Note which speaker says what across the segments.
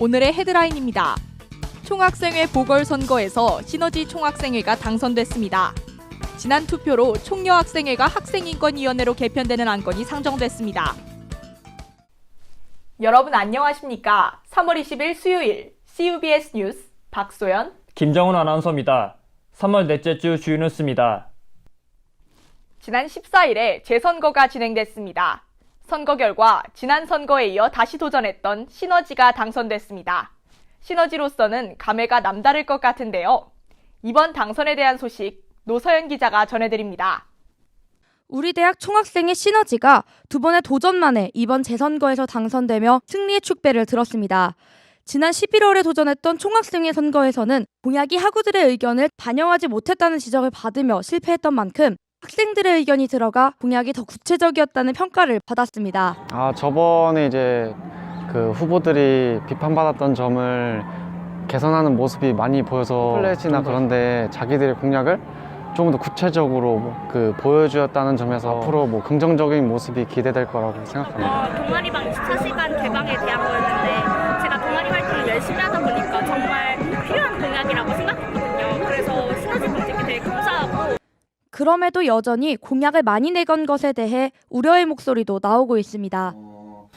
Speaker 1: 오늘의 헤드라인입니다. 총학생회 보궐선거에서 시너지 총학생회가 당선됐습니다. 지난 투표로 총여학생회가 학생인권위원회로 개편되는 안건이 상정됐습니다. 여러분 안녕하십니까? 3월 20일 수요일 CUBS 뉴스 박소연
Speaker 2: 김정훈 아나운서입니다. 3월 넷째 주 주요 뉴스입니다.
Speaker 1: 지난 14일에 재선거가 진행됐습니다. 선거 결과 지난 선거에 이어 다시 도전했던 시너지가 당선됐습니다. 시너지로서는 감회가 남다를 것 같은데요. 이번 당선에 대한 소식 노서연 기자가 전해드립니다.
Speaker 3: 우리 대학 총학생의 시너지가 두 번의 도전 만에 이번 재선거에서 당선되며 승리의 축배를 들었습니다. 지난 11월에 도전했던 총학생회 선거에서는 공약이 학우들의 의견을 반영하지 못했다는 지적을 받으며 실패했던 만큼 학생들의 의견이 들어가 공약이 더 구체적이었다는 평가를 받았습니다.
Speaker 4: 아 저번에 이제 그 후보들이 비판받았던 점을 개선하는 모습이 많이 보여서 플랫이나 그런데 자기들의 공약을 조금 더 구체적으로 그 보여주었다는 점에서 앞으로 뭐 긍정적인 모습이 기대될 거라고 생각합니다.
Speaker 5: 어, 동아리방 24시간 개방에 대한 거였는데 제가 동아리 활동을 열심히
Speaker 3: 그럼에도 여전히 공약을 많이 내건 것에 대해 우려의 목소리도 나오고 있습니다.
Speaker 6: 어,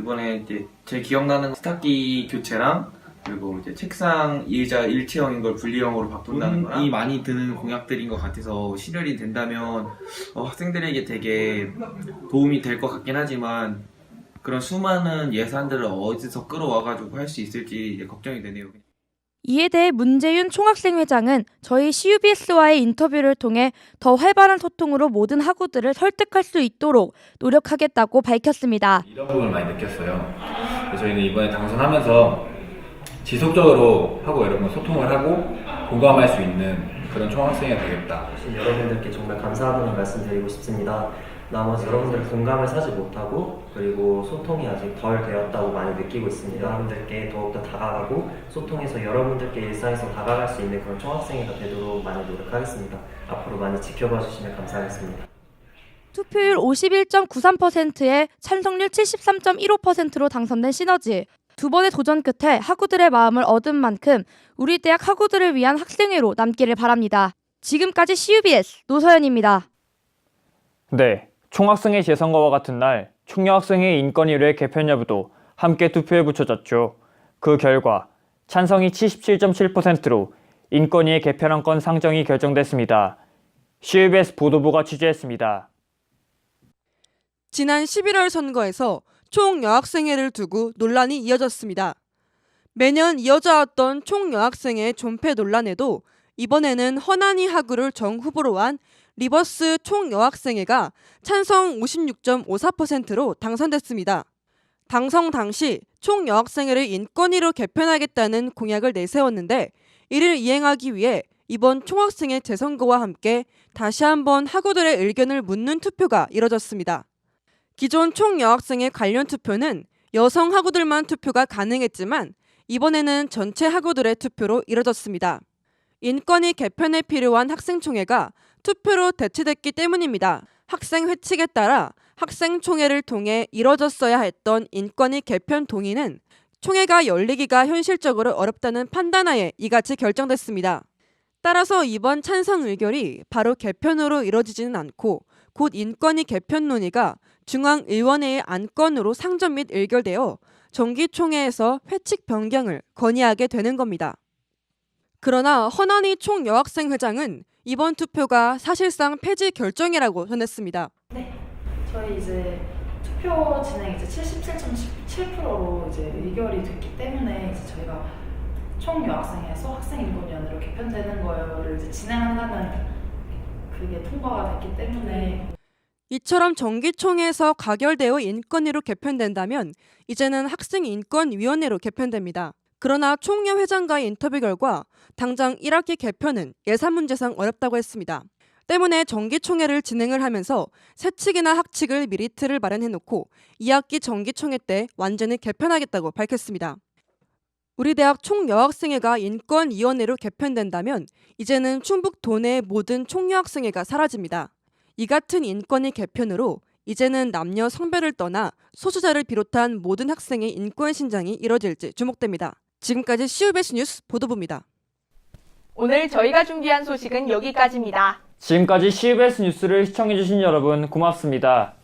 Speaker 6: 이번에 이제 제 기억나는 스타키 교체랑 그리고 이제 책상 의자 일체형인 걸 분리형으로 바꾼다는 거랑
Speaker 7: 돈이 많이 드는 공약들인 것 같아서 실현이 된다면 어, 학생들에게 되게 도움이 될 것 같긴 하지만 그런 수많은 예산들을 어디서 끌어와가지고 할 수 있을지 이제 걱정이 되네요.
Speaker 3: 이에 대해 문재윤 총학생 회장은 저희 CUBS와의 인터뷰를 통해 더 활발한 소통으로 모든 학우들을 설득할 수 있도록 노력하겠다고 밝혔습니다.
Speaker 8: 이런 부분을 많이 느꼈어요. 저희는 이번에 당선하면서 지속적으로 하고 여러분 소통을 하고 공감할 수 있는 그런 총학생이 되겠다.
Speaker 9: 여러분들께 정말 감사하다는 말씀드리고 싶습니다. 나머지 여러분들 공감을 사지 못하고 그리고 소통이 아직 덜 되었다고 많이 느끼고 있습니다. 여러분들께 더욱더 다가가고 소통해서 여러분들께 일상에서 다가갈 수 있는 그런 총학생회가 되도록 많이 노력하겠습니다. 앞으로 많이 지켜봐 주시면 감사하겠습니다.
Speaker 3: 투표율 51.93%에 찬성률 73.15%로 당선된 시너지. 두 번의 도전 끝에 학우들의 마음을 얻은 만큼 우리 대학 학우들을 위한 학생회로 남기를 바랍니다. 지금까지 CUBS 노서연입니다.
Speaker 2: 네, 총학생회 재선거와 같은 날 총여학생회 인권위의 개편 여부도 함께 투표에 붙여졌죠. 그 결과 찬성이 77.7%로 인권위의 개편안 건 상정이 결정됐습니다. CBS 보도부가 취재했습니다.
Speaker 10: 지난 11월 선거에서 총여학생회를 두고 논란이 이어졌습니다. 매년 이어져 왔던 총여학생회 존폐 논란에도 이번에는 허난이 학우를 정 후보로 한 리버스 총여학생회가 찬성 56.54%로 당선됐습니다. 당선 당시 총여학생회를 인권위로 개편하겠다는 공약을 내세웠는데 이를 이행하기 위해 이번 총학생회 재선거와 함께 다시 한번 학우들의 의견을 묻는 투표가 이뤄졌습니다. 기존 총여학생회 관련 투표는 여성 학우들만 투표가 가능했지만 이번에는 전체 학우들의 투표로 이뤄졌습니다. 인권위 개편에 필요한 학생총회가 투표로 대체됐기 때문입니다. 학생 회칙에 따라 학생총회를 통해 이뤄졌어야 했던 인권위 개편 동의는 총회가 열리기가 현실적으로 어렵다는 판단하에 이같이 결정됐습니다. 따라서 이번 찬성 의결이 바로 개편으로 이뤄지지는 않고 곧 인권위 개편 논의가 중앙의원회의 안건으로 상정 및 의결되어 정기총회에서 회칙 변경을 건의하게 되는 겁니다. 그러나 허난이 총여학생 회장은 이번 투표가 사실상 폐지 결정이라고 전했습니다.
Speaker 11: 저희 이제 투표 진행 이제 77.7%로 이제 의결이 됐기 때문에 이제 저희가 총 여학생에서 학생 인권위원회로 개편되는 거를 이제 진행한다는 그게 통과가 됐기 때문에
Speaker 10: 이처럼 정기총회에서 가결되어 인권위로 개편된다면 이제는 학생인권위원회로 개편됩니다. 그러나 총회 회장과의 인터뷰 결과 당장 1학기 개편은 예산 문제상 어렵다고 했습니다. 때문에 정기총회를 진행을 하면서 세칙이나 학칙을 미리 틀을 마련해놓고 2학기 정기총회 때 완전히 개편하겠다고 밝혔습니다. 우리 대학 총여학생회가 인권위원회로 개편된다면 이제는 충북 도내의 모든 총여학생회가 사라집니다. 이 같은 인권위 개편으로 이제는 남녀 성별을 떠나 소수자를 비롯한 모든 학생의 인권 신장이 이뤄질지 주목됩니다. 지금까지 시우베스 뉴스 보도부입니다.
Speaker 1: 오늘 저희가 준비한 소식은 여기까지입니다.
Speaker 2: 지금까지 CBS 뉴스를 시청해주신 여러분 고맙습니다.